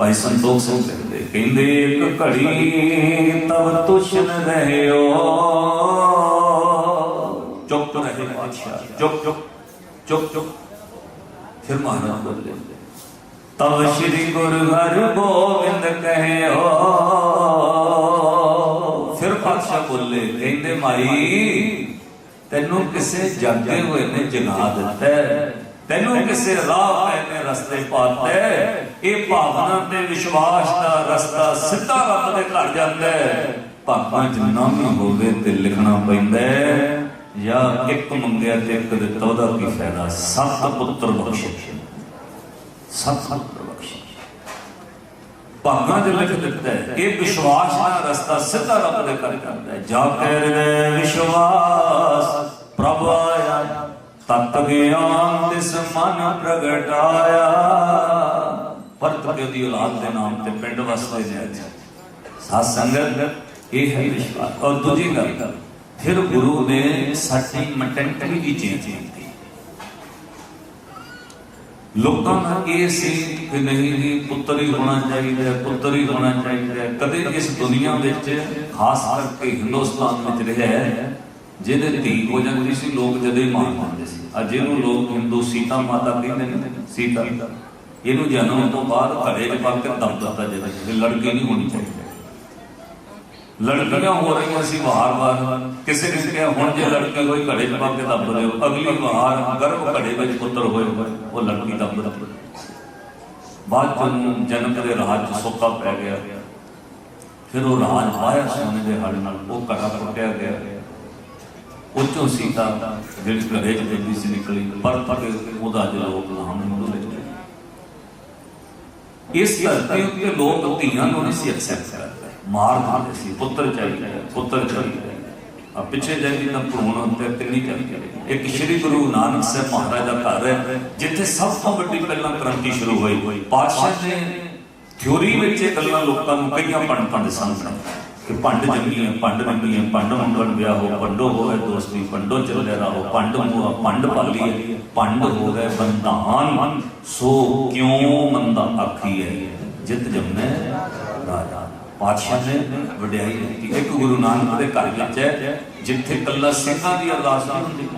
ਭਾਈ ਸੰਤੋਖ ਸਿੰਘ ਕਹਿੰਦੇ ਕਹਿੰਦੇ ਇੱਕ ਘੜੀ ਤਵ ਤੁਸ਼ਨ ਰਹਿਓ। ਚੁੱਪ ਰਹੇ ਬਾਦਸ਼ਾਹ, ਚੁੱਪ ਚੁੱਪ ਚੁੱਪ ਚੁੱਪ। ਫਿਰ ਮਹਾਰਾਜ ਬੋਲੇ, ਤਵ ਸ਼੍ਰੀ ਗੁਰੂ ਹਰ ਗੋਬਿੰਦ ਕਹਿਓ। ਫਿਰ ਬਾਦਸ਼ਾਹ ਬੋਲੇ, ਕਹਿੰਦੇ ਮਾਈ, ਤੈਨੂੰ ਕਿਸੇ ਜਾਗੇ ਹੋਏ ਨੇ ਜਗਾ ਦਿੱਤਾ ਤੈਨੂੰ ਕਿਸੇ ਰਾਹ ਪੈ ਨੇ ਰਸਤੇ ਪਾਤਾ। ਇਹ ਭਾਵਨਾ ਤੇ ਵਿਸ਼ਵਾਸ ਦਾ ਰਸਤਾ ਸਿੱਧਾ ਰੱਬ ਦੇ ਘਰ ਜਾਂਦਾ ਹੈ। ਭਾਗਾਂ ਚ ਨਾਮ ਹੋਵੇ ਤੇ ਲਿਖਣਾ ਪੈਂਦਾ ਜਾਂ ਇੱਕ ਮੰਗਿਆ ਤੇ ਇੱਕ ਦਿੱਤਾ ਉਹਦਾ ਕੀ ਫਾਇਦਾ? ਸੱਤ ਪੁੱਤਰ ਬਖਸ਼ੇ। ਸੱਤ ਪੁੱਤਰ ਬਖਸ਼ੇ। ਭਾਗਾਂ ਦੇ ਲਿਖ ਦਿੱਤਾ ਇਹ ਵਿਸ਼ਵਾਸ ਦਾ ਰਸਤਾ ਸਿੱਧਾ ਰੱਬ ਦੇ ਘਰ ਜਾਂਦਾ ਹੈ। ਜਾ ਕੇ ਰੇ ਵਿਸ਼ਵਾਸ ਪ੍ਰਭ ਆਇਆ ਤਤ ਗਿਆਨ ਤਿਸ ਮਨ ਪ੍ਰਗਟਾਇਆ। ਪਰਤ ਦੀ ਔਲਾਦ ਦੇ ਨਾਮ ਤੇ ਪਿੰਡ ਵਸਦੇ ਨੇ ਸਾਧ ਸੰਗਤ, ਇਹ ਹੈ ਵਿਸ਼ਵਾਸ। ਔਰ ਦੂਜੀ ਗੱਲ, ਫਿਰ ਗੁਰੂ ਨੇ ਸਾਡੀ ਮੈਂਟੈਲਿਟੀ ਵੀ ਚੇਂਜ ਕੀਤੀ। ਲੋਕਾਂ ਦਾ ਇਹ ਸੀ ਕਿ ਨਹੀਂ ਜੀ ਪੁੱਤਰ ਹੀ ਹੋਣਾ ਚਾਹੀਦਾ ਪੁੱਤਰ ਹੀ ਹੋਣਾ ਚਾਹੀਦਾ ਕਦੇ ਇਸ ਦੁਨੀਆ ਵਿੱਚ, ਖਾਸ ਕਰਕੇ ਹਿੰਦੁਸਤਾਨ ਵਿੱਚ ਰਿਹਾ ਹੈ ਜਿਹਦੇ ਧੀ ਹੋ ਜਾਂਦੀ ਸੀ, ਲੋਕ ਜਦੇ ਮਾਰ ਦਿੰਦੇ ਸੀ। ਅੱਜ ਇਹਨੂੰ ਲੋਕ ਹਿੰਦੂ ਸੀਤਾ ਮਾਤਾ ਕਹਿੰਦੇ ਨੇ, ਸੀਤਾ। ਇਹਨੂੰ ਜਨਮ ਤੋਂ ਬਾਅਦ ਘੜੇ 'ਚ ਪਾ ਕੇ ਦਿੱਤਾ ਜਾਂਦਾ ਇਹ ਲੜਕੀ ਨਹੀਂ ਹੋਣੀ ਚਾਹੀਦੀ। ਲੜਕੀਆਂ ਹੋ ਰਹੀਆਂ ਸੀ ਵਾਰ-ਵਾਰ ਕਿਸੇ ਕਿਸੇ ਕਿਹਾ, ਹੁਣ ਜੇ ਲੜਕੀ ਹੋਈ, ਘੜੇ 'ਚ ਪਾ ਕੇ ਦੱਬ ਰਹੇ ਹੋ ਅਗਲੀ ਵਾਰ ਗਰਭ ਘੜੇ ਵਿੱਚ ਪੁੱਤਰ ਹੋਏ, ਉਹ ਲੜਕੀ ਦੱਬ ਦਿੱਤੀ ਬਾਅਦ ਚ ਜਨਮ ਦੇ ਰਾਜ 'ਚ ਸੋਕਾ ਪੈ ਗਿਆ। ਫਿਰ ਉਹ ਰਾਜ ਆਇਆ ਸੋਨੇ ਦੇ ਹੜ ਨਾਲ। ਉਹ ਘੜਾ ਟੁੱਟਿਆ ਗਿਆ। ਉੱਚੋਂ ਸੀਤਾ ਜਿਹੜੀ ਘਰੇ ਚ ਸੀ ਨਿਕਲੀ ਪਰ ਪਰ ਉਹਦਾ ਜਲੋਕ ਨਾਮ ਨੂੰ ਇਸ ਧਰਤੀ ਉੱਤੇ ਲੋਕ ਧੀਆਂ ਨੂੰ ਨਹੀਂ ਸੀ ਐਕਸੈਪਟ ਕਰਦੇ। ਮਾਰ ਦਿੰਦੇ ਸੀ, ਪੁੱਤਰ ਚਾਹੀਦਾ ਪੁੱਤਰ ਚਾਹੀਦਾ। ਆ ਪਿੱਛੇ ਜਾਈ ਨਾ ਭਰੂਣ ਤੇ ਤਿੰਨੀ ਚਾਹੀਦੀ। ਇੱਕ ਸ੍ਰੀ ਗੁਰੂ ਨਾਨਕ ਸਾਹਿਬ ਮਹਾਰਾਜ ਦਾ ਘਰ ਹੈ, ਜਿੱਥੇ ਸਭ ਤੋਂ ਵੱਡੀ ਪਹਿਲਾਂ ਕ੍ਰਾਂਤੀ ਸ਼ੁਰੂ ਹੋਈ। ਪਾਤਸ਼ਾਹ ਨੇ ਥਿਉਰੀ ਵਿੱਚ ਇਹ ਗੱਲਾਂ ਲੋਕਾਂ ਨੂੰ ਕਈਆਂ ਪੰਡਤਾਂ ਦੇ ਸਮਝਣਾ ਕਿ ਪੰਡ ਜੰਮੀ ਹੈ ਪੰਡ ਨੰਗੀ ਮੰਗਣ ਵਿਆਹ ਹੋ, ਪੰਡੋ ਹੋਵੇ ਦੋਸਤੀ, ਪੰਡੋ ਚੱਲੇ ਰਹੋ ਪੰਡ ਮੂਆ, ਪੰਡ ਪਾਲੀ ਹੈ ਪੰਡ ਹੋ ਸੋ ਕਿਉਂ ਮੰਦਾ ਆਖੀ ਜਿਤ ਜੰਮੇ ਰਾਜਾ। ਪਾਤਸ਼ਾਹ ਨੇ ਵਡਿਆਈ ਕੀਤੀ ਇੱਕ ਗੁਰੂ ਨਾਨਕ ਦੇ ਘਰ ਵਿੱਚ ਹੈ, ਜਿੱਥੇ ਕੱਲਾ ਸਿੰਘਾਂ ਦੀ ਅਰਦਾਸ ਨਹੀਂ ਹੁੰਦੀ।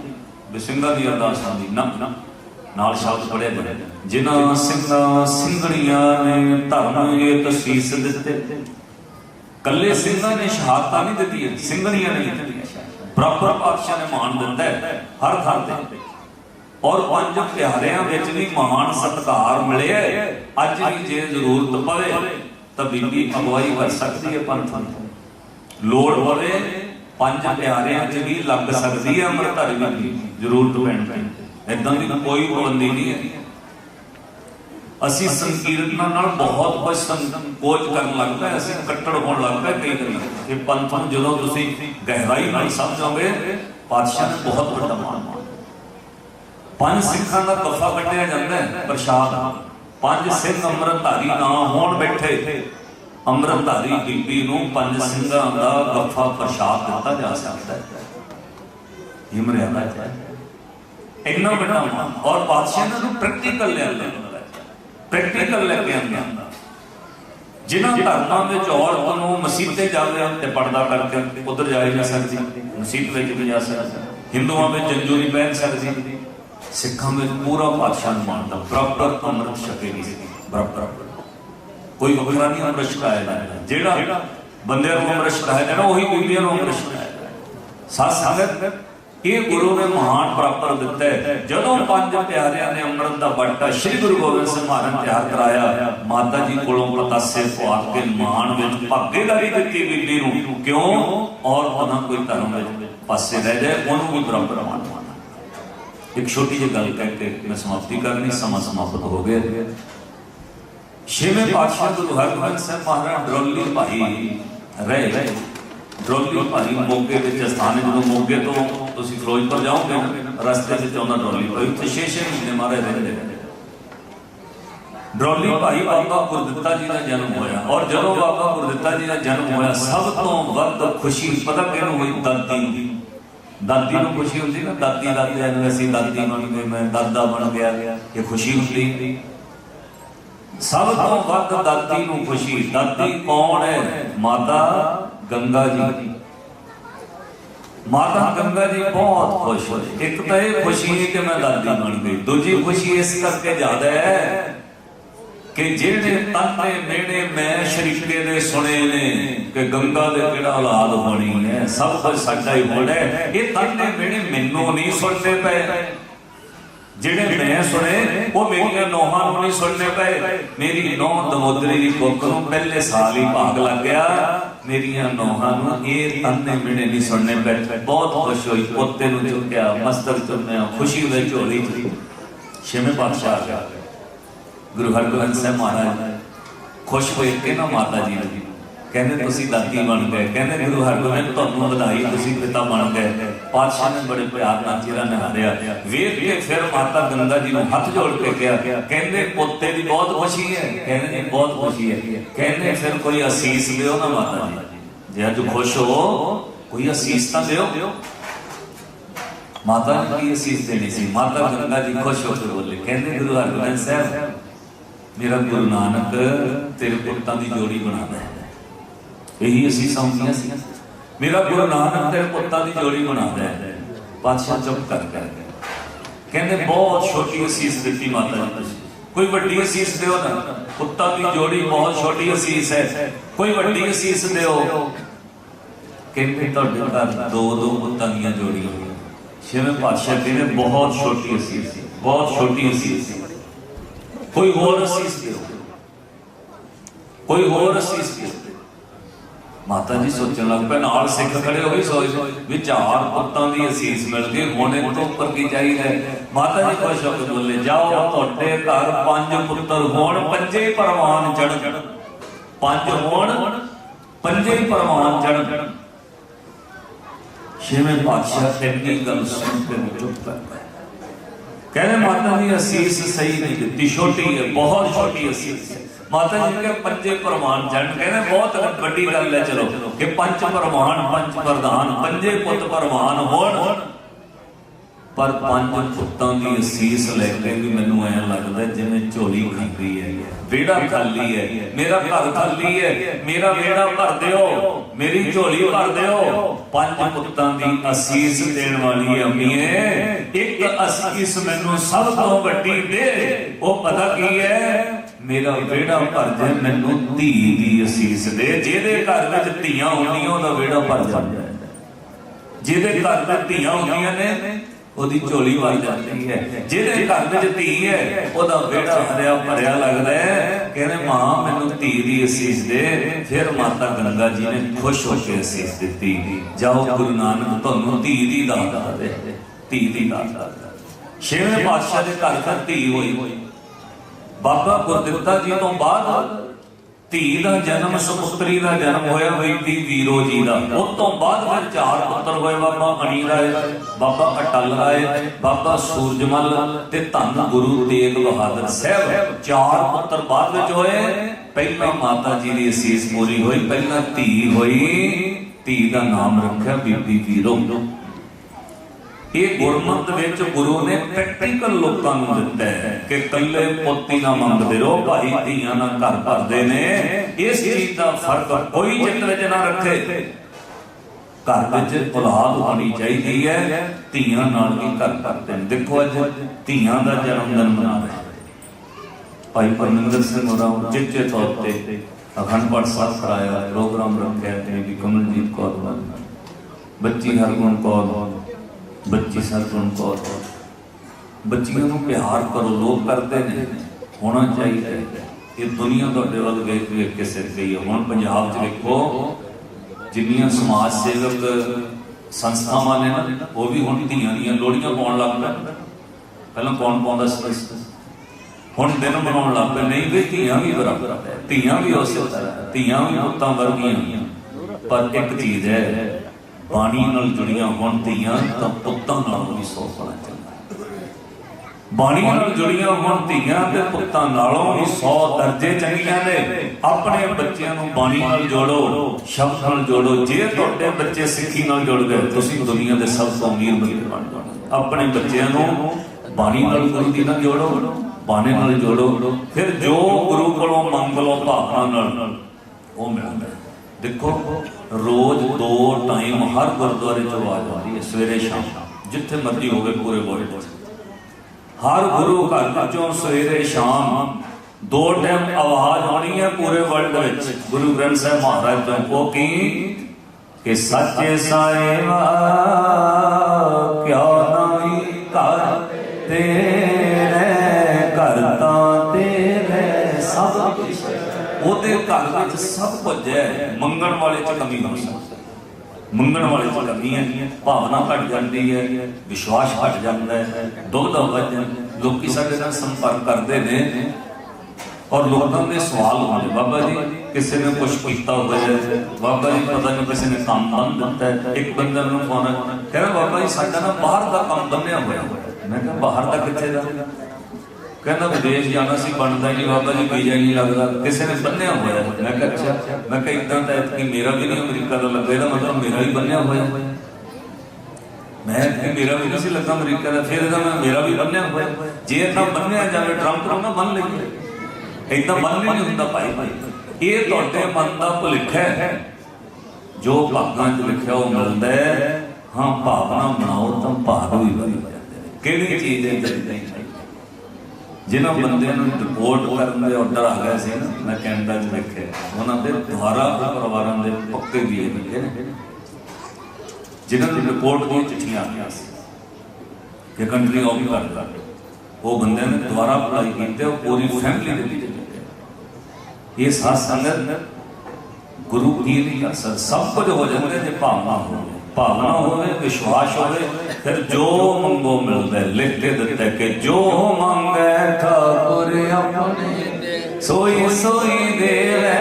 ਵੀ ਦੀ ਅਰਦਾਸ ਹੁੰਦੀ ਨਾ ਨਾਲ ਸ਼ਬਦ ਪੜਿਆ ਬਣੇ ਜਿਨ੍ਹਾਂ ਸਿੰਘਾਂ ਸਿੰਘਣੀਆਂ ਨੇ ਧਰਮ ਇਹ ਤਸੀਸ ਦਿੱਤੇ। ਕੱਲੇ ਸਿੰਘਾਂ ਨੇ ਸ਼ਹਾਦਤਾਂ ਨਹੀਂ ਦਿੱਤੀਆਂ, ਸਿੰਘਣੀਆਂ ਨੇ ਦਿੱਤੀਆਂ। ਬਰਾਬਰ ਪਾਤਸ਼ਾਹ ਨੇ ਮਾਣ ਦਿੱਤਾ ਹੈ ਹਰ ਥਾਂ ਤੇ। ਔਰ ਪੰਜ ਪਿਆਰਿਆਂ ਵਿੱਚ ਵੀ ਮਹਾਨ ਸਤਿਕਾਰ ਮਿਲਿਆ ਅੱਜ ਵੀ ਜੇ ਜ਼ਰੂਰਤ ਪਵੇ, ਤਾਂ ਬੀਬੀ ਅਗਵਾਈ ਕਰ ਸਕਦੀ ਹੈ ਪੰਥ ਲੋੜ ਪਵੇ, ਪੰਜ ਪਿਆਰਿਆਂ 'ਚ ਵੀ ਲੱਗ ਸਕਦੀ ਹੈ ਅੰਮ੍ਰਿਤਧਾਰੀ ਬੀਬੀ ਜ਼ਰੂਰਤ ਪੈਣ ਤੇ। ਇਦਾਂ ਦੀ ਕੋਈ ਪਾਬੰਦੀ ਨਹੀਂ ਹੈ। ਅਸੀਂ ਸੰਕੀਰਤਨਾਂ ਨਾਲ ਬਹੁਤ ਕੁਝ ਸੰਕੋਚ ਕਰਨ ਲੱਗ ਪਏ ਅਸੀਂ ਕੱਟੜ ਹੋਣ ਲੱਗ ਪਏ ਕਈ ਗੱਲਾਂ ਇਹ ਪੰਥ ਨੂੰ ਜਦੋਂ ਤੁਸੀਂ ਗਹਿਰਾਈ ਨਾਲ ਸਮਝੋਗੇ ਪਾਤਸ਼ਾਹ ਨੇ ਬਹੁਤ ਵੱਡਾ ਮਾਣ ਪੰਜ ਸਿੱਖਾਂ ਦਾ ਕਫਾ ਕੱਢਿਆ ਜਾਂਦਾ ਹੈ ਪ੍ਰਸ਼ਾਦ। ਪੰਜ ਸਿੰਘ ਅੰਮ੍ਰਿਤਧਾਰੀ ਨਾ ਹੋਣ ਬੈਠੇ ਅੰਮ੍ਰਿਤਧਾਰੀ ਬੀਬੀ ਨੂੰ ਪੰਜ ਸਿੰਘਾਂ ਦਾ ਗੱਫਾ ਪ੍ਰਸ਼ਾਦ ਦਿੱਤਾ ਜਾ ਸਕਦਾ ਹੈ। ਇਹ ਮਰਿਆਦਾ ਹੈ। ਇੰਨਾ ਵੱਡਾ ਔਰ ਬਾਦਸ਼ਾਹ ਨੇ ਉਹਨੂੰ ਪ੍ਰੈਕਟੀਕਲ ਲੈ ਲਿਆ ਪ੍ਰੈਕਟੀਕਲ ਲੈ ਕੇ ਆਂਦਾ ਜਿਨ੍ਹਾਂ ਧਰਮਾਂ ਵਿੱਚ ਔਰਤ ਨੂੰ ਮਸੀਤੇ ਜਾਵੇ ਤੇ ਪਰਦਾ ਕਰਕੇ ਉਧਰ ਜਾ ਸਕਦੀ। ਮਸੀਤ ਵਿੱਚ ਵੀ ਜਾ ਸਕਦੀ। ਹਿੰਦੂਆਂ ਵਿੱਚ ਜੰਜੂ ਨਹੀਂ ਪਹਿਨ ਸਕਦੀ। ਸਿੱਖਾਂ ਵਿੱਚ ਪੂਰਾ ਪਾਤਸ਼ਾਹ ਨੂੰ ਮੰਨਦਾ ਬਰਾਬਰ ਅੰਮ੍ਰਿਤ ਛਕੇਗੀ ਬਰਾਬਰ ਕੋਈ ਵੱਖਰਾ ਨਹੀਂ ਅੰਮ੍ਰਿਤ ਛਕਾਇਆ ਜਿਹੜਾ ਬੰਦੇ ਨੂੰ ਅੰਮ੍ਰਿਤ ਛਕਾਇਆ ਜਾਣਾ ਉਹੀ ਬੀਬੀਆਂ ਨੂੰ ਅੰਮ੍ਰਿਤ ਛਕਾਇਆ ਸਾਧ ਸੰਗਤ ਇਹ ਗੁਰੂ ਨੇ ਮਹਾਨ ਪ੍ਰਾਪਤ ਦਿੱਤਾ ਜਦੋਂ ਪੰਜ ਪਿਆਰਿਆਂ ਨੇ ਅੰਮ੍ਰਿਤ ਦਾ ਬਟਾ ਸ੍ਰੀ ਗੁਰੂ ਗੋਬਿੰਦ ਸਿੰਘ ਮਹਾਰਾਜ ਤਿਆਰ ਕਰਾਇਆ, ਮਾਤਾ ਜੀ ਕੋਲੋਂ ਪਤਾਸੇ ਪਵਾ ਕੇ ਮਾਣ ਵਿੱਚ ਭਾਗੇਦਾਰੀ ਦਿੱਤੀ ਬੀਬੀ ਨੂੰ। ਕਿਉਂ? ਔਰ ਉਹਨਾਂ ਕੋਈ ਧਰਮ ਵਿੱਚ ਪਾਸੇ ਰਹਿ ਜਾਏ, ਉਹਨੂੰ ਵੀ ਬਰਾਬਰ ਮਾਣ ਇੱਕ ਛੋਟੀ ਜਿਹੀ ਗੱਲ ਕਹਿ ਕੇ ਮੈਂ ਸਮਾਪਤੀ ਕਰਨੀ, ਸਮਾਂ ਸਮਾਪਤ ਹੋ ਗਿਆ। ਛੇਵੇਂ ਪਾਤਸ਼ਾਹ ਗੁਰੂ ਹਰਗੋਬਿੰਦ ਸਾਹਿਬ ਮਹਾਰਾਜ ਡਰੋਲੀ ਭਾਈ ਰਹੇ ਡਰੋਲੀ ਭਾਈ ਮੋਗੇ ਵਿੱਚ ਸਥਾਨ ਹੈ। ਜਦੋਂ ਮੋਗੇ ਤੋਂ ਤੁਸੀਂ ਫਿਰੋਜ਼ਪੁਰ ਜਾਓਗੇ ਰਸਤੇ ਵਿੱਚ ਆਉਂਦਾ ਡਰੋਲੀ ਭਾਈ ਉੱਥੇ ਛੇ ਛੇ ਮਹੀਨੇ ਮਹਾਰਾਜ ਰਹਿੰਦੇ ਡਰੋਲੀ ਭਾਈ ਬਾਬਾ ਗੁਰਦਿੱਤਾ ਜੀ ਦਾ ਜਨਮ ਹੋਇਆ। ਔਰ ਜਦੋਂ ਬਾਬਾ ਗੁਰਦਿੱਤਾ ਜੀ ਦਾ ਜਨਮ ਹੋਇਆ, ਸਭ ਤੋਂ ਵੱਧ ਖੁਸ਼ੀ, ਪਤਾ ਕਿਹਨੂੰ ਹੋਈ? ਦਾਦੀ ਦਾਦੀ ਨੂੰ ਖੁਸ਼ੀ ਹੁੰਦੀ ਨਾ? ਦਾਦੀ ਦਾਦਿਆਂ ਨੂੰ ਅਸੀਂ ਦਾਦੀ ਬਣ ਗਏ, ਮੈਂ ਦਾਦਾ ਬਣ ਗਿਆ, ਇਹ ਖੁਸ਼ੀ ਹੁੰਦੀ। ਸਭ ਤੋਂ ਵੱਧ ਦਾਦੀ ਨੂੰ ਖੁਸ਼ੀ। ਦਾਦੀ ਕੌਣ ਹੈ? ਮਾਤਾ ਗੰਗਾ ਜੀ। ਮਾਤਾ ਗੰਗਾ ਜੀ ਬਹੁਤ ਖੁਸ਼ ਹੋਏ। ਇੱਕ ਤਾਂ ਇਹ ਖੁਸ਼ੀ ਹੈ ਕਿ ਮੈਂ ਦਾਦੀ ਬਣ ਗਈ। ਦੂਜੀ ਖੁਸ਼ੀ ਇਸ ਕਰਕੇ ਜ਼ਿਆਦਾ ਹੈ ਕਿ ਜਿਹੜੇ ਤਾਨੇ ਮੇੜੇ ਮੈਂ ਸ਼ਰੀਕੇ ਦੇ ਸੁਣੇ ਨੇ ਕਿ ਗੰਗਾ ਦੇ ਕਿਹੜਾ ਔਲਾਦ ਹੋਣੀ ਹੈ, ਸਭ ਕੁਝ ਸਾਡਾ ਹੀ ਹੋਣਾ ਇਹ ਤਾਨੇ ਮੇੜੇ ਮੈਨੂੰ ਨਹੀਂ ਸੁਣਦੇ ਪਏ। ਜਿਹੜੇ ਮੈਂ ਸੁਣੇ ਉਹ ਮੇਰੀਆਂ ਨੋਹਾਂ ਨੂੰ ਨਹੀਂ ਸੁਣਨੇ ਪਏ ਮੇਰੀ ਨੋਹ ਦਮੋਦਰੀ ਦੀ ਕੁੱਖ ਨੂੰ ਪਹਿਲੇ ਸਾਲ ਹੀ ਭਾਗ ਲੱਗ ਗਿਆ ਮੇਰੀਆਂ ਨੋਹਾਂ ਨੂੰ ਇਹ ਤਾਨੇ ਮੇੜੇ ਨਹੀਂ ਸੁਣਨੇ ਪਏ ਬਹੁਤ ਖੁਸ਼ ਹੋਈ ਪੋਤੇ ਨੂੰ ਚੁੱਕਿਆ ਮਸਤਕ ਚੁੰਮਿਆ ਖੁਸ਼ੀ ਵਿੱਚ ਝੋਲੀ ਚ ਛੇਵੇਂ ਪਾਤਸ਼ਾਹ ਆ ਗਿਆ ਗੁਰੂ ਹਰਗੋਬਿੰਦ ਸਾਹਿਬ ਮਹਾਰਾਜ ਖੁਸ਼ ਹੋਏ ਕਿ ਨਾ ਮਾਤਾ ਜੀ ਨੂੰ ਕਹਿੰਦੇ ਤੁਸੀਂ ਦਾਦੀ ਬਣ ਗਏ ਕਹਿੰਦੇ ਗੁਰੂ ਹਰਗੋਬਿੰਦ ਤੁਹਾਨੂੰ ਵਧਾਈ ਤੁਸੀਂ ਪਿਤਾ ਬਣ ਗਏ ਪਾਤਸ਼ਾਹ ਨੇ ਬੜੇ ਪਿਆਰ ਨਾਲ ਚਿਹਰਾ ਨਿਹਾਰਿਆ ਵੇਖ ਕੇ ਫਿਰ ਮਾਤਾ ਗੰਗਾ ਜੀ ਨੂੰ ਹੱਥ ਜੋੜ ਕੇ ਕਿਹਾ, ਕਹਿੰਦੇ ਪੋਤੇ ਦੀ ਬਹੁਤ ਖੁਸ਼ੀ ਹੈ। ਕਹਿੰਦੇ ਜੀ, ਬਹੁਤ ਖੁਸ਼ੀ ਹੈ। ਕਹਿੰਦੇ ਫਿਰ ਕੋਈ ਅਸੀਸ ਦਿਓ ਨਾ ਮਾਤਾ ਜੀ। ਜੇ ਅੱਜ ਖੁਸ਼ ਹੋ, ਕੋਈ ਅਸੀਸ ਤਾਂ ਦਿਓ। ਮਾਤਾ ਨੇ ਕੀ ਅਸੀਸ ਦੇਣੀ ਸੀ? ਮਾਤਾ ਗੰਗਾ ਜੀ ਖੁਸ਼ ਹੋ ਕੇ ਬੋਲੇ, ਕਹਿੰਦੇ ਗੁਰੂ ਹਰਗੋਬਿੰਦ ਸਾਹਿਬ, ਮੇਰਾ ਗੁਰੂ ਨਾਨਕ ਤੇਰੇ ਪੁੱਤਾਂ ਦੀ ਜੋੜੀ ਬਣਾਉਂਦਾ ਹੈ ਇਹੀ ਅਸੀਂ ਸਮਝੀਆਂ ਸੀ। ਮੇਰਾ ਗੁਰੂ ਨਾਨਕ ਤੇਰੇ ਪੁੱਤਾਂ ਦੀ ਜੋੜੀ ਬਣਾਉਂਦਾ ਹੈ ਪਾਤਸ਼ਾਹ ਚੁੱਪ ਕਰ ਗਿਆ ਕਹਿੰਦੇ, ਬਹੁਤ ਛੋਟੀ ਅਸੀਸ ਦਿੱਤੀ ਮਾਤਾ ਜੀ ਤੁਸੀਂ। ਕੋਈ ਵੱਡੀ ਅਸੀਸ ਦਿਓ ਨਾ। ਪੁੱਤਾਂ ਦੀ ਜੋੜੀ ਬਹੁਤ ਛੋਟੀ ਅਸੀਸ ਹੈ। ਕੋਈ ਵੱਡੀ ਅਸੀਸ ਦਿਓ। ਕਹਿੰਦੇ, ਤੁਹਾਡੇ ਘਰ ਦੋ ਦੋ ਪੁੱਤਾਂ ਦੀਆਂ ਜੋੜੀਆਂ ਛੇਵੇਂ ਪਾਤਸ਼ਾਹ ਕਹਿੰਦੇ, ਬਹੁਤ ਛੋਟੀ ਅਸੀਸ ਸੀ। ਬਹੁਤ ਛੋਟੀ ਅਸੀਸ ਸੀ। ਕੋਈ ਹੋਰ ਅਸੀਸ ਦਿਓ। ਕੋਈ ਹੋਰ ਅਸੀਸ ਦਿਓ। ਮਾਤਾ ਜੀ ਸੋਚਣ ਲੱਗ ਪਏ, ਨਾਲ ਸਿੱਖ ਖੜੇ ਹੋ ਸੋਚ ਵੀ ਚਾਰ ਪੁੱਤਾਂ ਦੀ ਅਸੀਸ ਮਿਲ ਹੁਣ ਇਹ ਤੋਂ ਉੱਪਰ ਕੀ ਚਾਹੀਦਾ ਮਾਤਾ ਜੀ ਖੁਸ਼ ਹੋ ਕੇ ਬੋਲੇ, ਜਾਓ, ਤੁਹਾਡੇ ਘਰ ਪੰਜ ਪੁੱਤਰ ਹੋਣ, ਪੰਜੇ ਪਰਵਾਨ ਚੜਨ ਪੰਜ ਹੋਣ, ਪੰਜੇ ਪਰਵਾਨ ਚੜਨ ਛੇਵੇਂ ਪਾਤਸ਼ਾਹ ਇੰਨੀ ਗੱਲ ਸੁਣ ਕੇ ਚੁੱਪ ਕਰ ਗਏ। ਕਹਿੰਦੇ, ਮਾਤਾ ਦੀ ਅਸੀਸ ਸਹੀ ਨਹੀਂ ਦਿੱਤੀ, ਛੋਟੀ ਹੈ, ਬਹੁਤ ਛੋਟੀ ਅਸੀਸ ਹੈ। ਮਾਤਾ ਜੀ ਕੇ ਪੰਜੇ ਪ੍ਰਮਾਣ ਜਨ ਕਹਿੰਦੇ ਬਹੁਤ ਵੱਡੀ ਗੱਲ ਹੈ, ਚਲੋ, ਕਿ ਪੰਜ ਪ੍ਰਮਾਣ, ਪੰਜ ਪ੍ਰਧਾਨ, ਪੰਜੇ ਪੁੱਤ ਪ੍ਰਮਾਣ ਹੋਣ। ਪਰ ਪੰਜ ਪੁੱਤਾਂ ਦੀ ਅਸੀਸ ਲੈ ਕੇ ਵੀ ਮੈਨੂੰ ਐਂ ਲੱਗਦਾ ਜਿਵੇਂ ਝੋਲੀ ਖਾਲੀ ਹੈ, ਵਿਹੜਾ ਖਾਲੀ ਹੈ, ਮੇਰਾ ਘਰ ਖਾਲੀ ਹੈ, ਮੇਰਾ ਵਿਹੜਾ ਭਰ ਦਿਓ, ਮੇਰੀ ਝੋਲੀ ਭਰ ਦਿਓ। ਪੰਜ ਪੁੱਤਾਂ ਦੀ ਅਸੀਸ ਦੇਣ ਵਾਲੀ ਅੰਮੀਏ, ਇੱਕ ਅਸੀਸ ਮੈਨੂੰ ਸਭ ਤੋਂ ਵੱਡੀ ਦੇ, ਉਹ ਪਤਾ ਕੀ ਹੈ? ਮੇਰਾ ਵਿਹੜਾ ਭਰ ਜਾਏ ਮੈਨੂੰ ਧੀ ਦੀ ਅਸੀਸ ਦੇ। ਜਿਹਦੇ ਘਰ ਵਿੱਚ ਧੀਆਂ ਹੁੰਦੀਆਂ, ਉਹਦਾ ਵਿਹੜਾ ਭਰ ਜਾਂਦਾ ਜਿਹਦੇ ਘਰ ਵਿੱਚ ਧੀਆਂ ਹੁੰਦੀਆਂ ਨੇ, ਉਹਦੀ ਝੋਲੀ ਭਰ ਜਾਂਦੀ ਹੈ। ਜਿਹਦੇ ਘਰ ਵਿੱਚ ਧੀ ਹੈ, ਉਹਦਾ ਵਿਹੜਾ ਹਰਿਆ ਭਰਿਆ ਲੱਗਦਾ ਹੈ। ਕਹਿੰਦੇ, ਮਾਂ, ਮੈਨੂੰ ਧੀ ਦੀ ਅਸੀਸ ਦੇ। ਫਿਰ ਮਾਤਾ ਗੰਗਾ ਜੀ ਨੇ ਖੁਸ਼ ਹੋ ਕੇ ਅਸੀਸ ਦਿੱਤੀ। ਜਾਓ, ਗੁਰੂ ਨਾਨਕ, ਤੁਹਾਨੂੰ ਧੀ ਦੀ ਦਾਤ ਦੇ ਧੀ ਦੀ ਦਾਤ ਛੇਵੇਂ ਪਾਤਸ਼ਾਹ ਦੇ ਘਰ ਘਰ ਧੀ ਹੋਈ। ਬਾਬਾ ਗੁਰਦਿੱਤਾ ਜੀ ਤੋਂ ਬਾਅਦ ਧੀ ਦਾ ਜਨਮ, ਸੁਪੁੱਤਰੀ ਦਾ ਜਨਮ ਹੋਇਆ ਬੀਬੀ ਵੀਰੋ ਜੀ ਦਾ। ਉਸ ਤੋਂ ਬਾਅਦ ਫਿਰ ਚਾਰ ਪੁੱਤਰ ਹੋਏ, ਬਾਬਾ ਅਣੀ ਰਾਏ, ਬਾਬਾ ਅਟਲ ਰਾਏ, ਬਾਬਾ ਸੂਰਜਮਲ ਤੇ ਧੰਨ ਗੁਰੂ ਤੇਗ ਬਹਾਦਰ ਸਾਹਿਬ। ਚਾਰ ਪੁੱਤਰ ਬਾਅਦ ਵਿੱਚ ਹੋਏ। ਪਹਿਲਾਂ ਮਾਤਾ ਜੀ ਦੀ ਅਸੀਸ ਪੂਰੀ ਹੋਈ, ਪਹਿਲਾਂ ਧੀ ਹੋਈ। ਧੀ ਦਾ ਨਾਮ ਰੱਖਿਆ ਬੀਬੀ ਵੀਰੋ। ਇਹ ਗੁਰਮਤ ਵਿੱਚ ਗੁਰੂ ਨੇ ਪ੍ਰੈਕਟੀਕਲ ਲੋਕਾਂ ਨੂੰ ਦਿੱਤਾ ਹੈ ਕਿ ਕੱਲੇ ਪੋਤੀ ਨਾ ਮੰਗਦੇ ਰਹੋ, ਭਾਈ ਧੀਆਂ ਨਾਲ ਘਰ ਭਰਦੇ ਨੇ। ਇਸ ਚੀਜ਼ ਦਾ ਫ਼ਰਕ ਕੋਈ ਚਿੱਤ ਵਿੱਚ ਨਾ ਰੱਖੇ। ਘਰ ਵਿੱਚ ਔਲਾਦ ਹੋਣੀ ਚਾਹੀਦੀ ਹੈ, ਧੀਆਂ ਨਾਲ ਵੀ ਘਰ ਭਰਦੇ ਨੇ। ਦੇਖੋ ਅੱਜ ਧੀਆਂ ਦਾ ਜਨਮ ਦਿਨ ਮਨਾ ਰਹੇ ਭਾਈ ਪਰਮਿੰਦਰ ਸਿੰਘ ਹੋਰਾਂ ਚਿੱਚੇ ਤੌਰ ਤੇ ਅਖੰਡ ਪਾਠ ਸਾਹਿਬ ਕਰਾਇਆ, ਪ੍ਰੋਗਰਾਮ ਰੱਖਿਆ, ਤੇ ਵੀ ਕਮਲਜੀਤ ਕੌਰ ਬੱਚੀ ਹਰਗੁਣ ਕੌਰ ਬੱਚੀ ਸਰਗੁਣ ਕੌਰ ਬੱਚੀਆਂ ਨੂੰ ਪਿਆਰ ਕਰੋ, ਲੋਕ ਕਰਦੇ ਨੇ। ਹੋਣਾ ਚਾਹੀਦਾ ਇਹ ਦੁਨੀਆ ਤੁਹਾਡੇ ਵੱਲ ਵੇਖ ਵੇਖ ਕੇ ਸਿਰ ਗਈ ਹੈ। ਹੁਣ ਪੰਜਾਬ 'ਚ ਵੇਖੋ, ਜਿੰਨੀਆਂ ਸਮਾਜ ਸੇਵਕ ਸੰਸਥਾਵਾਂ ਨੇ ਨਾ, ਉਹ ਵੀ ਹੁਣ ਧੀਆਂ ਦੀਆਂ ਲੋੜੀਆਂ ਪਾਉਣ ਲੱਗ ਪਏ। ਪਹਿਲਾਂ ਕੌਣ ਪਾਉਂਦਾ ਸੀ? ਹੁਣ ਦਿਨ ਬਣਾਉਣ ਲੱਗ ਪਏ। ਨਹੀਂ ਵੀ ਧੀਆਂ ਵੀ ਬਰਾਬਰ ਹੈ, ਧੀਆਂ ਵੀ ਉਸੇ ਤਰ੍ਹਾਂ ਧੀਆਂ ਵੀ ਪੁੱਤਾਂ ਵਰਗੀਆਂ। ਪਰ ਇੱਕ ਚੀਜ਼ ਹੈ ਬਾਣੀ ਨਾਲ ਜੁੜੀਆਂ ਹੋਣ ਧੀਆਂ ਤਾਂ ਪੁੱਤਾਂ ਨਾਲੋਂ ਵੀ ਸੌ ਚੰਗਾ ਬਾਣੀ ਨਾਲ ਜੁੜੀਆਂ ਹੋਣ ਧੀਆਂ ਤੇ ਪੁੱਤਾਂ ਨਾਲੋਂ ਵੀ 100 ਦਰਜੇ ਚੰਗੀਆਂ ਨੇ। ਆਪਣੇ ਬੱਚਿਆਂ ਨੂੰ ਬਾਣੀ ਨਾਲ ਜੋੜੋ, ਸ਼ਬਦ ਨਾਲ ਜੋੜੋ। ਜੇ ਤੁਹਾਡੇ ਬੱਚੇ ਸਿੱਖੀ ਨਾਲ ਜੁੜ ਗਏ, ਤੁਸੀਂ ਦੁਨੀਆ ਦੇ ਸਭ ਤੋਂ ਅਮੀਰ ਬੰਦੇ ਬਣ ਜਾਓਗੇ। ਆਪਣੇ ਬੱਚਿਆਂ ਨੂੰ ਬਾਣੀ ਨਾਲ ਗੁਰੂ ਦੀ ਨਾਲ ਜੋੜੋ, ਬਾਣੇ ਨਾਲ ਜੋੜੋ। ਫਿਰ ਜੋ ਗੁਰੂ ਕੋਲੋਂ ਮੰਗ ਲਓ ਭਾਵਨਾ ਨਾਲ, ਉਹ ਮਿਲਦਾ ਹੈ। ਦੇਖੋ, ਰੋਜ਼ ਦੋ ਟਾਈਮ ਹਰ ਗੁਰਦੁਆਰੇ ਚ ਆਵਾਜ਼ ਆਉਂਦੀ ਹੈ, ਸਵੇਰੇ ਸ਼ਾਮ। ਜਿੱਥੇ ਮਰਜ਼ੀ ਹੋਵੇ, ਪੂਰੇ ਵਰਲਡ ਵਿੱਚ ਹਰ ਗੁਰੂ ਘਰ ਵਿੱਚੋਂ ਸਵੇਰੇ ਸ਼ਾਮ ਦੋ ਟਾਈਮ ਆਵਾਜ਼ ਆਉਣੀ ਹੈ ਪੂਰੇ ਵਰਲਡ ਵਿੱਚ। ਗੁਰੂ ਗ੍ਰੰਥ ਸਾਹਿਬ ਮਹਾਰਾਜ ਤੋਂ ਉਹ ਕੀ ਕਿ ਸੱਚੇ ਸਾਹਿਬਾ ਕਿਆ ਉਹਦੇ ਘਰ ਵਿੱਚ ਸਭ ਕੁਝ ਹੈ। ਮੰਗਣ ਵਾਲੇ ਚ ਕਮੀ ਹੋ ਸਕਦੀ ਮੰਗਣ ਵਾਲੇ ਚ ਕਮੀ ਹੈ। ਭਾਵਨਾ ਘਟ ਜਾਂਦੀ ਹੈ। ਵਿਸ਼ਵਾਸ ਘਟ ਜਾਂਦਾ ਹੈ। ਦੁੱਧ ਵੱਜ ਲੋਕੀ ਸਾਡੇ ਨਾਲ ਸੰਪਰਕ ਕਰਦੇ ਨੇ ਔਰ ਲੋਕਾਂ ਦੇ ਸਵਾਲ ਹੁੰਦੇ ਬਾਬਾ ਜੀ, ਕਿਸੇ ਨੇ ਕੁਝ ਕੀਤਾ ਹੋਇਆ ਬਾਬਾ ਜੀ, ਪਤਾ ਨਹੀਂ ਕਿਸੇ ਨੇ ਕੰਮ ਬੰਦ ਦਿੱਤਾ ਇੱਕ ਬੰਦੇ ਨੂੰ ਫੋਨ ਕਹਿੰਦਾ, ਬਾਬਾ ਜੀ, ਸਾਡਾ ਨਾ ਬਾਹਰ ਦਾ ਕੰਮ ਬੰਨਿਆ ਹੋਇਆ ਮੈਂ ਕਿਹਾ, ਬਾਹਰ ਦਾ ਕਿੱਥੇ ਦਾ? ਕਹਿੰਦਾ ਵਿਦੇਸ਼ ਜਾਣਾ ਸੀ, ਬਣਦਾ ਹੀ ਨਹੀਂ ਬਾਬਾ ਜੀ ਵੀਜ਼ਾ ਹੀ ਨਹੀਂ ਲੱਗਦਾ। ਕਿਸੇ ਨੇ ਬੰਨਿਆ ਹੋਇਆ। ਮੈਂ ਕਿਹਾ, ਅੱਛਾ। ਮੈਂ ਕਿਹਾ ਇਦਾਂ ਤਾਂ ਕਿ ਮੇਰਾ ਵੀ ਨਹੀਂ ਅਮਰੀਕਾ ਦਾ ਲੱਗਾ। ਇਹਦਾ ਮਤਲਬ ਮੇਰਾ ਹੀ ਬੰਨਿਆ ਹੋਇਆ। ਮੈਂ ਕਿ ਮੇਰਾ ਵੀ ਨਹੀਂ ਲੱਗਾ ਅਮਰੀਕਾ ਦਾ। ਫਿਰ ਇਹਦਾ ਮੈਂ ਮੇਰਾ ਵੀ ਬੰਨਿਆ ਹੋਇਆ। ਜੇ ਇਦਾਂ ਬੰਨਿਆ ਜਾਵੇ, ਟਰੰਪ ਨੂੰ ਨਾ ਬੰਨ ਲਈਏ। ਇਦਾਂ ਬੰਨ ਨਹੀਂ ਹੁੰਦਾ ਭਾਈ। ਭਾਈ ਇਹ ਤੁਹਾਡੇ ਮਨ ਦਾ ਭੁਲੇਖਾ ਹੈ। ਜੋ ਭਾਗਾਂ 'ਚ ਲਿਖਿਆ ਉਹ ਮਿਲਦਾ ਹੈ। ਹਾਂ, ਭਾਵਨਾ ਬਣਾਓ ਤਾਂ ਭਾਗ ਵੀ ਬਣ ਜਾਂਦੇ ਨੇ। ਕਿਹੜੀ ਚੀਜ਼ ਦੇ ਅੰਦਰ ਨਹੀਂ ਜਿਨ੍ਹਾਂ ਬੰਦਿਆਂ ਨੂੰ ਰਿਪੋਰਟ ਕਰਨ ਦੇ ਆਰਡਰ ਆ ਗਏ ਸੀ ਨਾ ਮੈਂ ਕੈਨੇਡਾ 'ਚ ਵੇਖਿਆ ਉਹਨਾਂ ਦੇ ਦੁਆਰਾ ਪਰਿਵਾਰਾਂ ਦੇ ਪੱਕੇ ਵੀ ਲੱਗੇ ਨੇ। ਜਿਨ੍ਹਾਂ ਨੂੰ ਰਿਪੋਰਟ ਦੀਆਂ ਚਿੱਠੀਆਂ ਆ ਗਈਆਂ ਸੀ। ਕਿ ਕੰਟਰੀ ਆਫ ਕਰਦਾ ਉਹ ਬੰਦਿਆਂ ਨੇ ਦੁਆਰਾ ਅਪਲਾਈ ਕੀਤੇ ਉਹ ਪੂਰੀ ਫੈਮਿਲੀ ਦੇ ਵਿੱਚ ਲੱਗੇ ਇਹ ਸਾਧ ਸੰਗਤ ਗੁਰੂ ਕੀ ਨਹੀਂ ਕਰ ਸਕਦਾ ਸਭ ਕੁਝ ਹੋ ਜਾਂਦਾ ਜੇ ਭਾਵਨਾ ਹੋਵੇ। ਭਾਵਨਾ ਹੋਵੇ, ਵਿਸ਼ਵਾਸ ਹੋਵੇ, ਫਿਰ ਜੋ ਮੰਗੋ ਮਿਲਦਾ, ਲਿਖ ਕੇ ਦਿੱਤਾ ਕਿ ਜੋ ਮੰਗੇ ਠਾਕੁਰ ਆਪਣੇ ਸੋਈ ਸੋਈ ਦੇਵੇ।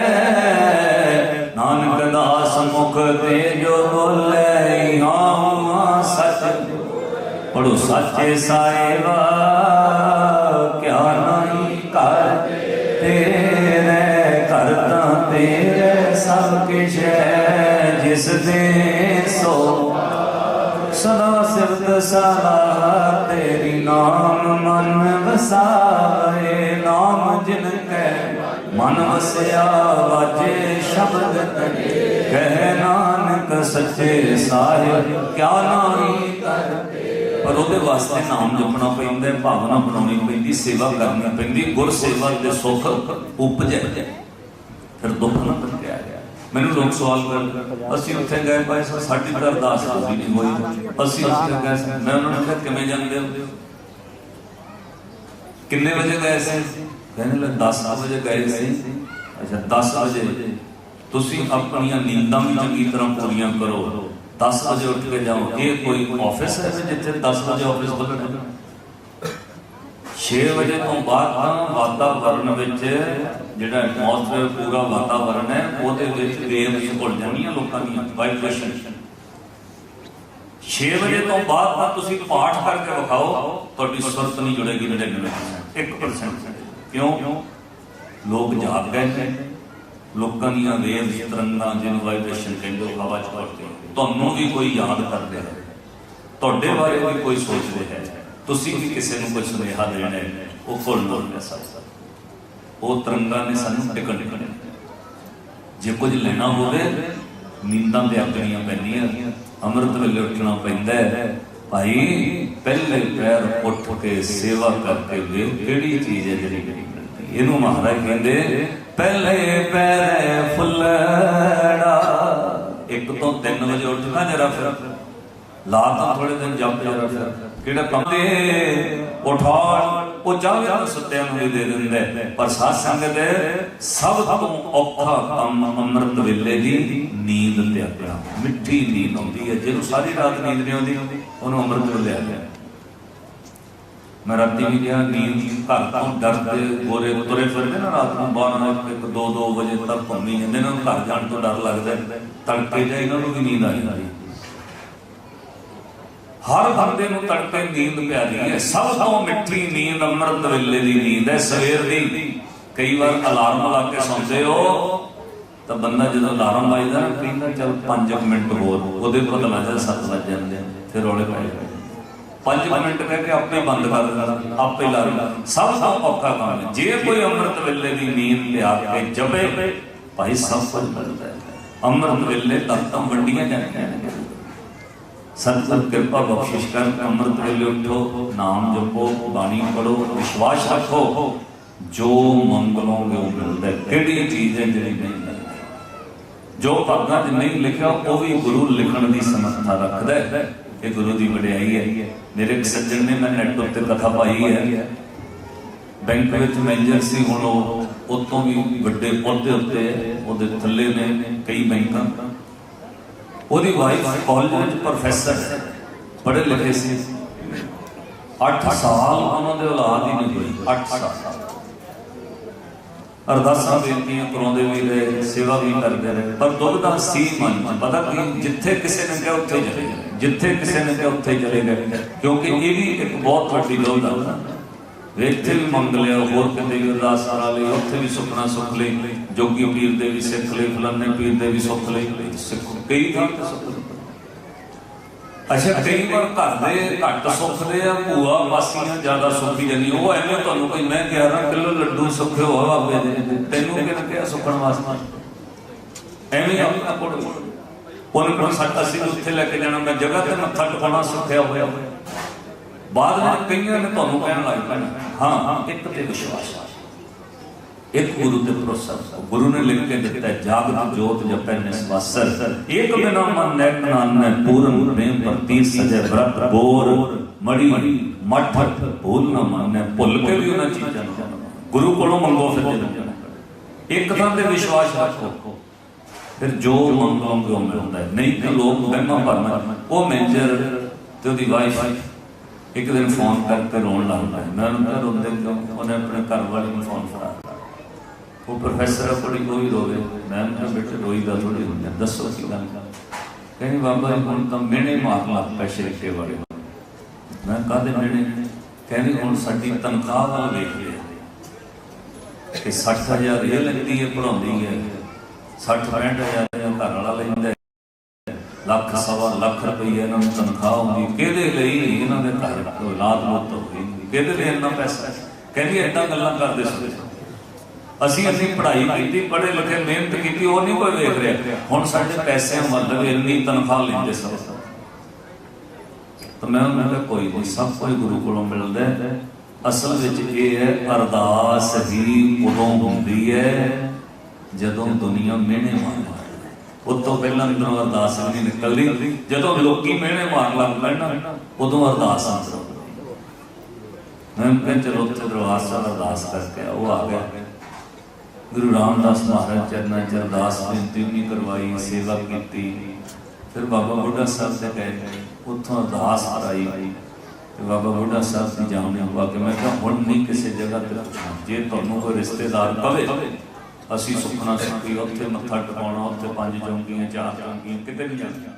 ਨਾਨਕ ਦਾਸ ਮੁਖ ਤੇ ਜੋ ਬੋਲੇ ਹਾਂ ਸਚ। ਪੜੋ ਸੱਚੇ ਸਾਹਿਬਾ, ਕਿਆ ਨਹੀਂ ਕਰ ਤੇਰੇ, ਘਰ ਤਾਂ ਤੇਰੇ ਸਭ ਕੁਛ। ਹੈ ਜਿਸ ਦੇ ਸੋ ਸਦਾ ਸਿਫਤ ਸਲਾਹ ਤੇਰੀ ਨਾਮ ਮਨ ਵਸਾਏ ਨਾਮ ਜਿਨ ਕੈ ਮਨ ਵਸਿਆ ਵਾਜੇ ਸ਼ਬਦ ਤਨੇ ਕਹਿ ਨਾਨਕ ਸੱਚੇ ਸਾਹਿਬ ਕਿਆ ਨਾਹੀ ਕਰ ਪਰ ਉਹਦੇ ਵਾਸਤੇ ਨਾਮ ਜਪਣਾ ਪੈਂਦਾ ਹੈ, ਭਾਵਨਾ ਬਣਾਉਣੀ ਪੈਂਦੀ ਸੇਵਾ ਕਰਨੀ ਪੈਂਦੀ ਗੁਰ ਸੇਵਾ ਦੇ ਸੁਖ ਉਪਜੈ। ਫਿਰ ਦੁੱਖ ਨਾ ਬੰਦਿਆ ਮੈਨੂੰ ਲੋਕ ਸਵਾਲ ਕਰਦੇ ਅਸੀਂ ਉੱਥੇ ਗਏ ਭਾਈ ਸਾਹਿਬ, ਸਾਡੀ ਤਾਂ ਅਰਦਾਸ ਹੋਈ ਨਹੀਂ ਹੋਈ। ਅਸੀਂ ਉੱਥੇ ਗਏ ਸੀ। ਮੈਂ ਉਹਨਾਂ ਨੂੰ ਕਿਹਾ ਕਿਵੇਂ ਜਾਂਦੇ ਹੋ? ਕਿੰਨੇ ਵਜੇ ਗਏ ਸੀ? ਕਹਿੰਦੇ ਲੈ 10 ਵਜੇ ਗਏ ਸੀ। ਅੱਛਾ 10 ਵਜੇ। ਤੁਸੀਂ ਆਪਣੀਆਂ ਨੀਂਦਾਂ ਵੀ ਚੰਗੀ ਤਰ੍ਹਾਂ ਪੂਰੀਆਂ ਕਰੋ। 10 ਵਜੇ ਉੱਠ ਕੇ ਜਾਓ। ਇਹ ਕੋਈ ਆਫਿਸ ਹੈ ਜਿੱਥੇ 10 ਵਜੇ ਆਫਿਸ ਖੁੱਲ੍ਹਣਾ 6 ਵਜੇ ਤੋਂ ਬਾਅਦ ਤਾਂ ਵਾਤਾਵਰਨ ਵਿੱਚ ਜਿਹੜਾ ਐਟਮੋਸਫੇਅਰ ਪੂਰਾ ਵਾਤਾਵਰਨ ਹੈ, ਉਹਦੇ ਵਿੱਚ ਵੇਵਸ ਘੁਲ ਜਾਂਦੀਆਂ ਲੋਕਾਂ ਦੀਆਂ ਵਾਈਬ੍ਰੇਸ਼ਨ 6 ਵਜੇ ਤੋਂ ਬਾਅਦ ਤਾਂ ਤੁਸੀਂ ਪਾਠ ਕਰਕੇ ਵਿਖਾਓ, ਤੁਹਾਡੀ ਸੁਰਤ ਨਹੀਂ ਜੁੜੇਗੀ 99% 1% ਕਿਉਂ? ਲੋਕ ਜਾਗ ਗਏ ਨੇ। ਲੋਕਾਂ ਦੀਆਂ ਵੇਵਸ ਤਰੰਗਾਂ, ਜਿਹਨੂੰ ਵਾਈਬ੍ਰੇਸ਼ਨ ਕਹਿੰਦੇ ਉਹ ਹਵਾ ਚ ਵਰਤੇ ਤੁਹਾਨੂੰ ਵੀ ਕੋਈ ਯਾਦ ਕਰਦੇ ਰਿਹਾ ਹੈ ਤੁਹਾਡੇ ਬਾਰੇ ਵੀ ਕੋਈ ਸੋਚਦੇ ਹੈ। ਤੁਸੀਂ ਵੀ ਕਿਸੇ ਨੂੰ ਕੁਝ ਸੁਨੇਹਾ ਦੇਣਾ ਹੈ, ਉਹ ਫੁੱਲ ਬੋਲ ਰਿਹਾ ਸਭ ਉਹ ਤਰੰਗਾਂ ਨੇ ਸਾਨੂੰ ਟਿਕਣ ਟਿਕਣ ਜੇ ਕੁਝ ਲੈਣਾ ਹੋਵੇ, ਨੀਂਦਾਂ ਤੇ ਆਪਣੀਆਂ ਪੈਂਦੀਆਂ, ਅੰਮ੍ਰਿਤ ਵੇਲੇ ਉੱਠਣਾ ਪੈਂਦਾ ਹੈ। ਭਾਈ, ਪਹਿਲੇ ਪੈਰ ਉੱਠ ਕੇ ਸੇਵਾ ਕਰਕੇ ਵੇ ਕਿਹੜੀ ਚੀਜ਼ ਹੈ ਜਿਹੜੀ ਜਿਹੜੀ ਮਿਲਦੀ। ਇਹਨੂੰ ਮਹਾਰਾਜ ਕਹਿੰਦੇ, ਪਹਿਲੇ ਪੈਰ ਫੁੱਲੜਾ। ਇੱਕ ਤੋਂ 3 ਵਜੇ ਉੱਠਣਾ ਜਰਾ ਫਿਰ। ਲਾ ਤਾਂ ਥੋੜੇ ਦਿਨ ਜੰਪ ਜਰਾ ਫਿਰ। ਕਿਹੜਾ ਕੰਮ ਦੇ? ਉਠਾਣ ਉਹ ਚਾਹੇ ਤਾਂ ਸੁੱਤਿਆਂ ਨੂੰ ਵੀ ਦੇ ਦਿੰਦਾ। ਪਰ ਸਾਧ ਸੰਗਤ ਸਭ ਤੋਂ ਔਖਾ ਕੰਮ ਅੰਮ੍ਰਿਤ ਵੇਲੇ ਦੀ ਨੀਂਦ ਤੇ ਆਪਣਾ। ਮਿੱਠੀ ਨੀਂਦ ਆਉਂਦੀ ਹੈ। ਜਿਹਨੂੰ ਸਾਰੀ ਰਾਤ ਨੀਂਦ ਨਹੀਂ ਆਉਂਦੀ, ਉਹਨੂੰ ਅੰਮ੍ਰਿਤ ਵੇਲੇ ਆ ਮੈਂ ਰਾਤੀ ਵੀ ਗਿਆ ਨੀਂਦ ਘਰ ਤੋਂ ਡਰਦੇ ਗੋਰੇ ਤੁਰੇ ਫਿਰਦੇ ਨਾ ਰਾਤ ਨੂੰ 12 ਇੱਕ 2 2 ਵਜੇ ਤੱਕ ਘੁੰਮੀ ਜਾਂਦੇ ਨੇ। ਘਰ ਜਾਣ ਤੋਂ ਡਰ ਲੱਗਦਾ ਹੈ। ਤੜਕੇ ਜਾਈ ਇਹਨਾਂ ਨੂੰ ਵੀ ਨੀਂਦ ਆ ਜਾਂਦੀ ਹੈ। ਹਰ ਬੰਦੇ ਨੂੰ ਤੜਕੇ ਨੀਂਦ ਪਿਆਰੀ ਹੈ। ਸਭ ਤੋਂ ਮਿੱਠੀ ਨੀਂਦ ਅੰਮ੍ਰਿਤ ਵੇਲੇ ਦੀ ਨੀਂਦ ਹੈ, ਸਵੇਰ ਦੀ। ਕਈ ਵਾਰ ਅਲਾਰਮ ਲਾ ਕੇ ਸੌਂਦੇ ਹੋ, ਤਾਂ ਬੰਦਾ ਜਦੋਂ ਅਲਾਰਮ ਵੱਜਦਾ ਨਾ ਕਹਿੰਦਾ, ਚਲ 5 ਮਿੰਟ ਹੋਰ, ਉਹਦੇ ਪਤਾ ਲੱਗਦਾ 7 ਵੱਜ ਜਾਂਦੇ ਫਿਰ ਰੌਲੇ ਪੈ ਜਾਂਦੇ 5 ਮਿੰਟ ਕਹਿ ਕੇ ਆਪੇ ਬੰਦ ਕਰ ਦੇਣਾ ਆਪੇ ਲਾ ਸਭ ਤੋਂ ਔਖਾ ਕੰਮ ਹੈ। ਜੇ ਕੋਈ ਅੰਮ੍ਰਿਤ ਵੇਲੇ ਦੀ ਨੀਂਦ ਲਿਆ ਕੇ ਜਪੇ, ਭਾਈ ਸਭ ਕੁਝ ਮਿਲਦਾ ਹੈ। ਅੰਮ੍ਰਿਤ ਵੇਲੇ ਤੱਕ ਤਾਂ ਵੰਡੀਆਂ ਜਾਂਦੀਆਂ ਨੇ। ਸਤਿਗੁਰ ਕਿਰਪਾ ਬਖਸ਼ਿਸ਼ ਕਰ, ਅੰਮ੍ਰਿਤ ਵੇਲੇ ਉਠੋ, ਨਾਮ ਜਪੋ, ਬਾਣੀ ਪੜੋ ਵਿਸ਼ਵਾਸ ਰੱਖੋ। ਜੋ ਮੰਗਲੋਗੇ ਉਹ ਮਿਲਦਾ ਕਿਹੜੀ ਚੀਜ਼ ਹੈ ਜਿਹੜੀ ਨਹੀਂ ਮਿਲਦੀ? ਜੋ ਭਾਗਾਂ 'ਚ ਨਹੀਂ ਲਿਖਿਆ, ਉਹ ਵੀ ਗੁਰੂ ਲਿਖਣ ਦੀ ਸਮਰੱਥਾ ਰੱਖਦਾ ਹੈ। ਇਹ ਗੁਰੂ ਦੀ ਵਡਿਆਈ ਹੈ। ਮੇਰੇ ਇੱਕ ਸੱਜਣ ਨੇ ਮੈਂ ਨੈਟ ਉੱਤੇ ਕਥਾ ਪਾਈ ਹੈ। ਬੈਂਕ ਵਿੱਚ ਮੈਨੇਜਰ ਸੀ, ਹੁਣ ਉਹ ਉਤੋਂ ਵੀ ਵੱਡੇ ਪੌਦੇ ਉੱਤੇ ਉਹਦੇ ਥੱਲੇ ਨੇ ਕਈ ਬੈਂਕਾਂ। ਉਹਦੀ ਵਾਈਫ ਕਾਲਜ ਪ੍ਰੋਫੈਸਰ ਪੜ੍ਹੇ ਲਿਖੇ ਸੀ। 8 ਸਾਲ ਉਹਨਾਂ ਦੇ ਔਲਾਦ ਹੀ ਨਹੀਂ ਹੋਈ 8 ਸਾਲ। ਅਰਦਾਸਾਂ ਬੇਨਤੀਆਂ ਕਰਾਉਂਦੇ ਵੀ ਰਹੇ, ਸੇਵਾ ਵੀ ਕਰਦੇ ਰਹੇ, ਪਰ ਦੁਬਦਾ ਸੀ ਮਨ ਪਤਾ ਕੀ, ਜਿੱਥੇ ਕਿਸੇ ਨੇ ਕਿਹਾ ਉੱਥੇ ਚਲੇ ਗਏ, ਜਿੱਥੇ ਕਿਸੇ ਨੇ ਕਿਹਾ ਉੱਥੇ ਚਲੇ ਗਏ, ਕਿਉਂਕਿ ਇਹ ਵੀ ਇੱਕ ਬਹੁਤ ਵੱਡੀ ਦੁਬਦਾ ਹੈ ਵੇਖਤੇ ਵੀ ਮੰਗ ਲਿਆ ਹੋਰ ਕਿਤੇ ਵੀ ਅਰਦਾਸ ਕਰਾ ਲਈ ਉੱਥੇ ਵੀ ਸੁਪਨਾ ਸੁਖ ਲਈ ਜੋਗੀ ਪੀਰ ਦੇ ਵੀ ਸਿੱਖ ਲਈ ਫਲਾਣੇ ਪੀਰ ਦੇ ਵੀ ਸੁਖ ਲਈ। ਸਿੱਖ ਕਈ ਥਾਂ ਤੇ ਸੁਖ ਅੱਛਾ ਕਈ ਵਾਰ ਘਰ ਦੇ ਘੱਟ ਸੁੱਖ ਦੇ ਆ ਭੂਆ ਵਾਸੀਆਂ ਜ਼ਿਆਦਾ ਸੁਖੀ ਜਾਂਦੀ ਉਹ ਐਵੇਂ ਤੁਹਾਨੂੰ ਕੋਈ ਮੈਂ 11 ਕਿਲੋ ਲੱਡੂ ਸੁੱਖੇ ਹੋ ਬਾਬੇ ਦੇ ਤੈਨੂੰ ਕਿਹਨੇ ਕਿਹਾ ਸੁੱਖਣ ਵਾਸਤੇ? ਐਵੇਂ ਆਪਣਾ ਕੋਲ ਉਹਨੇ ਕੋਲ ਸੱਟ ਅਸੀਂ ਉੱਥੇ ਲੈ ਕੇ ਜਾਣਾ ਮੈਂ ਜਗ੍ਹਾ ਤੇ ਮੱਥਾ ਟਿਕਾਉਣਾ ਸੁੱਖਿਆ ਹੋਇਆ। ਬਾਅਦ ਵਿੱਚ ਕਈਆਂ ਨੇ ਤੁਹਾਨੂੰ ਕਹਿਣ ਲੱਗ ਪੈਣਾ ਹਾਂ ਹਾਂ, ਇੱਕ ਤੇ ਵਿਸ਼ਵਾਸ। ਇੱਕ ਗੁਰੂ ਤੇ ਭਰੋਸਾ। ਗੁਰੂ ਨੇ ਲਿਖ ਕੇ ਦਿੱਤਾ ਜਾਗਤ ਜੋਤ ਜਪੈ ਨਿਸਵਾਸਰ। ਇੱਕ ਬਿਨਾ ਮਨ ਨੈਕ ਨਾਨੈ ਪੂਰਨ ਪ੍ਰੇਮ ਭਗਤੀ ਸਜੈ ਬ੍ਰਤ ਬੋਰ। ਮੜੀ ਮਠ ਭੂਲ ਨਾ ਮੰਨੈ, ਭੁੱਲ ਕੇ ਵੀ ਉਹਨਾਂ ਚੀਜ਼ਾਂ ਨੂੰ ਗੁਰੂ ਕੋਲੋਂ ਮੰਗੋ ਫਿਰ ਇੱਕ ਥਾਂ ਤੇ ਵਿਸ਼ਵਾਸ ਰੱਖੋ। ਫਿਰ ਜੋ ਮੰਗੋਗੇ ਉਹ ਮਿਲਦਾ ਨਹੀਂ ਤਾਂ ਲੋਕ ਵਹਿਮਾਂ ਭਰਨਾ ਉਹ ਮੈਨੇਜਰ ਤੇ ਉਹਦੀ ਵਾਈਫ। ਇੱਕ ਦਿਨ ਫੋਨ ਕਰਕੇ ਰੋਣ ਲੱਗ ਪਿਆ। ਮੈਂ ਰੋਂਦੇ ਕਿਉਂ? ਉਹਨੇ ਆਪਣੇ ਘਰ ਵਾਲੇ ਨੂੰ ਫੋਨ ਫੜਾ ਉਹ ਪ੍ਰੋਫੈਸਰ ਆਪਣੀ ਕੋਈ ਰੋਵੇ। ਮੈਂ ਕਿਹਾ, ਬੇਟੇ ਰੋਈ ਦਾ ਥੋੜੀ ਹੁੰਦਾ ਦੱਸੋ ਕੀ ਗੱਲ ਕਹਿੰਦੀ, ਬਾਬਾ ਜੀ, ਹੁਣ ਤਾਂ ਮਿਹਣੇ ਮਾਰ ਲੱਗ ਪਏ ਸ਼ਰੀਕੇ ਵਾਲੇ ਮੈਂ ਕਾਹਦੇ ਮਿਹਣੇ? ਕਹਿੰਦੀ, ਹੁਣ ਸਾਡੀ ਤਨਖਾਹ ਵੱਲ ਵੇਖ ਲਿਆ। ਕਿ 60000 ਇਹ ਲੱਗਦੀ ਹੈ ਪੜਾਉਂਦੀ ਹੈ। 60 65000 ਦਾ ਘਰ ਵਾਲਾ ਲੈਂਦਾ ਲੱਖ ਸਵਾ ਲੱਖ ਰੁਪਈਆ ਇਹਨਾਂ ਨੂੰ ਤਨਖਾਹ ਹੁੰਦੀ, ਕਿਹਦੇ ਲਈ ਇਹਨਾਂ ਦੇ ਘਰ ਔਲਾਦ ਮੁੱਤ ਹੋਈ ਕਿਹਦੇ ਲਈ ਇੰਨਾ ਪੈਸਾ? ਕਹਿੰਦੀ ਏਦਾਂ ਗੱਲਾਂ ਕਰਦੇ ਸੀ। ਅਸੀਂ ਅਸੀਂ ਪੜ੍ਹਾਈ ਕੀਤੀ, ਪੜ੍ਹੇ ਲਿਖੇ, ਮਿਹਨਤ ਕੀਤੀ, ਉਹ ਨਹੀਂ ਕੋਈ ਵੇਖ ਰਿਹਾ। ਹੁਣ ਸਾਡੇ ਪੈਸੇ ਮਤਲਬ ਇੰਨੀ ਤਨਖਾਹ ਲੈਂਦੇ ਸਭ ਤਾਂ ਮੈਂ ਉਹਨਾਂ ਕਿਹਾ ਕੋਈ ਨਹੀਂ, ਸਭ ਕੁਝ ਗੁਰੂ ਕੋਲੋਂ ਮਿਲਦਾ ਹੈ। ਅਸਲ ਵਿੱਚ ਇਹ ਹੈ, ਅਰਦਾਸ ਹੀ ਉਦੋਂ ਹੁੰਦੀ ਹੈ, ਜਦੋਂ ਦੁਨੀਆ ਮਿਹਣੇ ਮਾਰਦੀ ਉਸ ਪਹਿਲਾਂ ਅੰਦਰੋਂ ਅਰਦਾਸ ਨਹੀਂ ਨਿਕਲਦੀ। ਜਦੋਂ ਲੋਕੀ ਮਿਹਣੇ ਮਾਰਨ ਲੱਗ ਪੈਣ ਉਦੋਂ ਅਰਦਾਸ ਆਉਂਦੀ ਮੈਂ ਕਿਹਾ ਚਲੋ ਉੱਥੇ ਦਰਬਾਰ ਸਾਹਿਬ ਅਰਦਾਸ ਕਰਕੇ ਉਹ ਆ ਗਿਆ। ਗੁਰੂ ਰਾਮਦਾਸ ਮਹਾਰਾਜ ਚਰਨਾਂ ਚ ਅਰਦਾਸ ਬੇਨਤੀ ਨਹੀਂ ਕਰਵਾਈ, ਸੇਵਾ ਕੀਤੀ। ਫਿਰ ਬਾਬਾ ਬੁੱਢਾ ਸਾਹਿਬ ਦੇ ਗਏ, ਉੱਥੋਂ ਅਰਦਾਸ ਕਰਾਈ। ਤੇ ਬਾਬਾ ਬੁੱਢਾ ਸਾਹਿਬ ਦੀ ਜਾਣ ਹੁਆ ਕਿ ਮੈਂ ਕਿਹਾ, ਹੁਣ ਨਹੀਂ ਕਿਸੇ ਜਗ੍ਹਾ ਤੇ ਪੁੱਛਣਾ ਜੇ ਤੁਹਾਨੂੰ ਕੋਈ ਰਿਸ਼ਤੇਦਾਰ ਪਵੇ ਅਸੀਂ ਸੁਖਣਾ ਸੁਖੀ ਉੱਥੇ ਮੱਥਾ ਟਿਕਾਉਣਾ ਉੱਥੇ ਪੰਜ ਚੌਂਕੀਆਂ ਚਾਰ ਚੌਂਕੀਆਂ ਕਿਤੇ ਨਹੀਂ ਜਾਂਦੀਆਂ